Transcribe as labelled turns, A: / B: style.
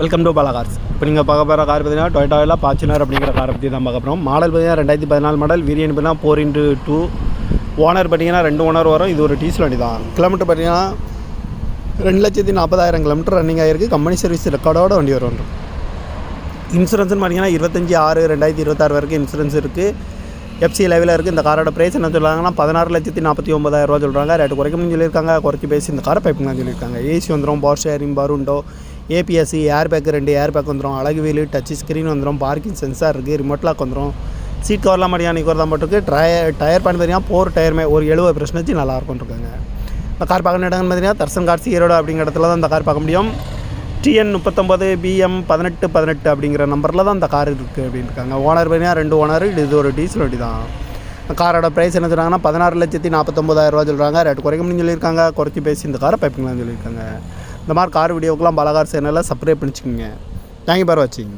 A: Welcome to பல cars இப்போ நீங்கள் பார்க்க போகிற கார் பார்த்தீங்கன்னா டொயட்டாவில் பாச்சுனர் அப்படிங்கிற காரை பற்றி தான் பார்க்க போகிறோம் மாடல் பார்த்தீங்கன்னா ரெண்டாயிரத்தி பதினாலு மாடல் வீரியன் பார்த்தீங்கன்னா ஃபோர் இன்ட்டு டூ ஓனர் பார்த்தீங்கன்னா ரெண்டு ஓனர் வரும். இது ஒரு டீசல் வண்டி தான். கிலோமீட்டர் பார்த்தீங்கன்னா ரெண்டு லட்சத்தி நாற்பதாயிரம் கிலோமீட்டர் ரன்னிங் ஆகிருக்கு கம்பெனி சர்வீஸ் ரெக்கார்டோட வண்டி வரும் இன்சூரன்ஸ்னு பார்த்தீங்கன்னா இருபத்தஞ்சி ஆறு ரெண்டாயிரத்தி இருபத்தாறு வரைக்கும் இன்சூரன்ஸ் இருக்குது எஃப்சி லெவலில் இருக்குது இந்த காரோட ப்ரைஸ் என்ன சொல்கிறாங்கன்னா பதினாறு லட்சத்தி நாற்பத்தி ஒம்பதாயிரரூவா சொல்கிறாங்க ரேட்டு குறைக்கணும்னு சொல்லியிருக்காங்க. குறைச்சி பேசி இந்த காரை பைப்புங்கன்னு சொல்லியிருக்காங்க. ஏசி வந்துடும் பவர் ஷேரிங் பருண்டோ ஏபிஎஸ்சி ஏர் பேக்கு ரெண்டு ஏர் பேக் வந்துடும் அழகு வீலு டச் ஸ்க்ரீன் வந்துடும் பார்க்கிங் சென்சார் இருக்குது ரிமோட் லாக் வந்துடும் சீட் கவர்லாம் மடியா நிற்கிறதா மட்டும் இருக்குது டயர் டயர் பண்ணி பார்த்தீங்கன்னா போர் டயருமே ஒரு எழுபது பிரச்சனை நல்லா இருக்கும்னு இருக்காங்க. இந்த கார் பார்க்கணும் இடம்னு பார்த்தீங்கன்னா தர்சன் கார்ஸ் ஈரோடு அப்படிங்கிற இடத்துல தான் இந்த கார் பார்க்க முடியும். டிஎன் முப்பத்தொம்பது பிஎம் பதினெட்டு பதினெட்டு அப்படிங்கிற நம்பரில் தான் இந்த கார் இருக்குது அப்படின்னு இருக்காங்க. ஓனர் பார்த்தீங்கன்னா ரெண்டு ஓனர் இது ஒரு டீசல் வண்டி தான். காரோட ப்ரைஸ் என்ன சொல்கிறாங்கன்னா பதினாறு லட்சத்தி நாற்பத்தொம்பதாயிரரூவா சொல்கிறாங்க ரேட் குறைக்கணும்னு சொல்லியிருக்காங்க. குறைச்சி பேசி இந்த காரை பைப்பிங்களான்னு சொல்லியிருக்காங்க. இந்த மாதிரி கார் வீடியோக்கெலாம் பலகார் சேனலில் சப்ஸ்கிரைப் பண்ணிச்சுக்கோங்க. தேங்க்யூ பார் வாட்சிங்